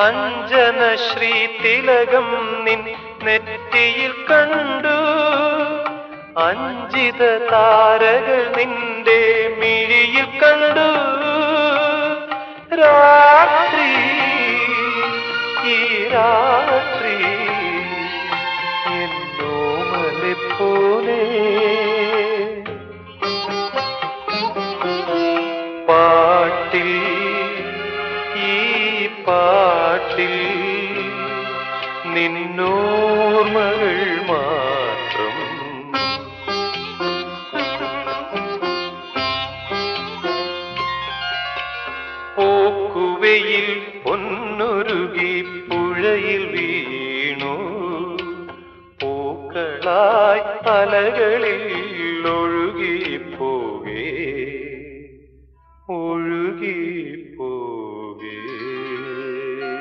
അഞ്ജന ശ്രീ തിലകം നിൻ നെറ്റിയിൽ കണ്ടു. അഞ്ചിത താരകൾ നിന്റെ മിഴിയിൽ കണ്ടു. രാത്രി ഈ രാത്രി പാട്ടിൽ ഈ നാട്ടിൽ നിന്നോർമ്മകൾ മാത്രം. പോക്കുവയിൽ പൊന്നൊരുകി പുഴയിൽ വീണു. പൂക്കളായി അലകളിൽ ഒഴുകിപ്പോകേ ഒഴുകിപ്പോ